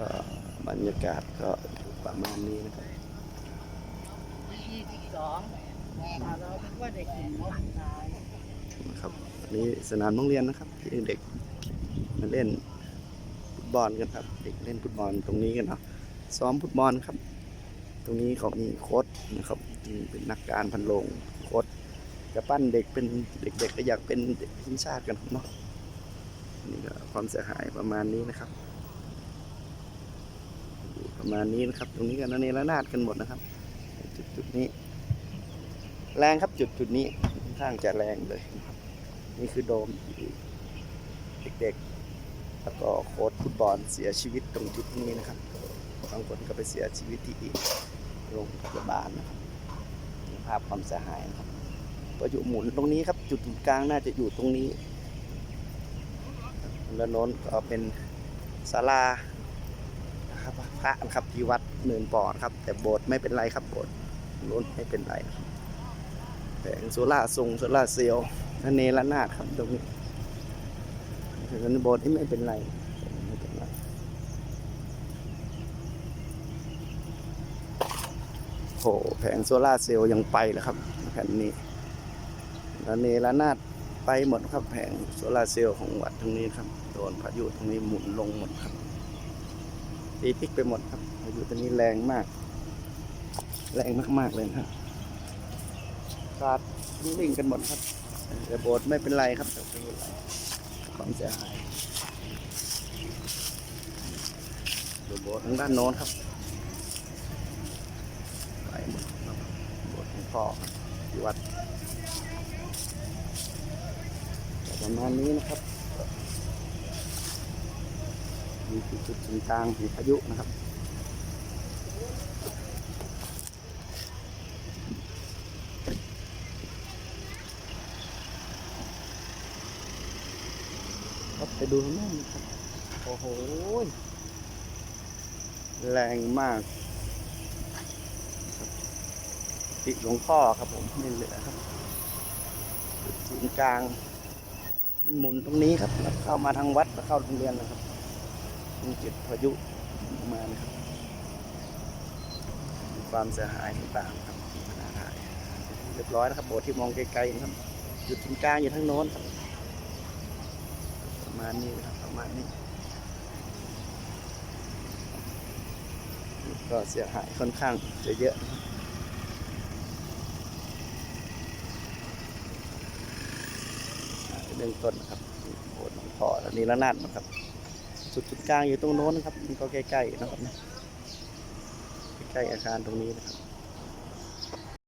ก็บรรยากาศก็ประมาณนี้นะครับยี่สิบสองเราคิดว่าเด็กหญิงน้องชายนะครับอันนี้สนามโรงเรียนนะครับที่เด็กมาเล่นฟุตบอลกันครับเด็กเล่นฟุตบอลตรงนี้กันเนาะซ้อมฟุตบอลครับ ตรงนี้เขามีโค้ชนะครับที่เป็นนักการพันโลงโค้ชจะปั้นเด็กเป็นเด็กๆก็อยากเป็นเด็กทีมชาติกันเนาะนี่ก็ความเสียหายประมาณนี้นะครับอยู่ ประมาณนี้นะครับ ตรงนี้กันระเนระนาดกันหมดนะครับ จุดจุดนี้ แรงครับจุดจุดนี้ค่อนข้างจะแรงเลย นี่คือโดมเด็กๆ แล้วก็โค้ชฟุตบอลเสียชีวิตตรงจุดนี้นะครับบางคนก็ไปเสียชีวิตที่โรงพยาบาลนะครับภาพความเสียหายนะครับก็อยู่หมุนตรงนี้ครับ จุดกลางน่าจะอยู่ตรงนี้แล้วโน้นก็เป็นศาลา ครับพระครับที่วัดเนินปอนครับ แต่โบสถ์ไม่เป็นไรครับโบสถ์โน้นไม่เป็นไรแผงโซล่าทรงโซล่าเซลล์ทะเนระนาดครับตรงนี้ถึงนโบสถ์ที่ไม่เป็นไรไม่เป็นไรโอ้โหแผงโซล่าเซลล์ยังไปแล้วครับแผ่นนี้ทะเนระนาดไปหมดครับแผงโซล่าเซลล์ของวัดตรงนี้ครับ โดนพายุตรงนี้หมุนลงหมดครับ ตีพลิกไปหมดครับพายุตรงนี้แรงมาก แรงมากๆเลยนะครับขาดลิ่งกันหมดครับแต่โบสถ์ไม่เป็นไรครับแต่ไม่เป็นไรความเสียหายดูโบสถ์ทางด้านโน้นครับไปหมดครับโบสถ์ของพ่อที่วัดประมาณนี้นะครับ นี่คือจุดศูนย์กลางของพายุนะครับครับไปดูข้างหน้านี่ครับโอ้โหแรงมากติดหลวงพ่อครับผมไม่เหลือครับจุดศูนย์กลาง มันหมุนตรงนี้ครับแล้วเข้ามาทางวัดแล้วเข้าโรงเรียนนะครับ มีจุดพายุมานะครับมีความเสียหายต่างๆครับเรียบร้อยนะครับโบสถ์ที่มองไกลๆนะครับจุดศูนย์กลางอยู่ทางโน้นครับประมาณนี้ครับประมาณนี้ก็เสียหายค่อนข้างจะเยอะนะครับอ่าเรื่องต้นนะครับโบสถ์หลวงพ่อแล้วนี่ระนาดนะครับ จุดจุดกลางอยู่ตรงโน้นนะครับมันก็ใกล้ๆนะครับใกล้ๆอาคารตรงนี้นะครับ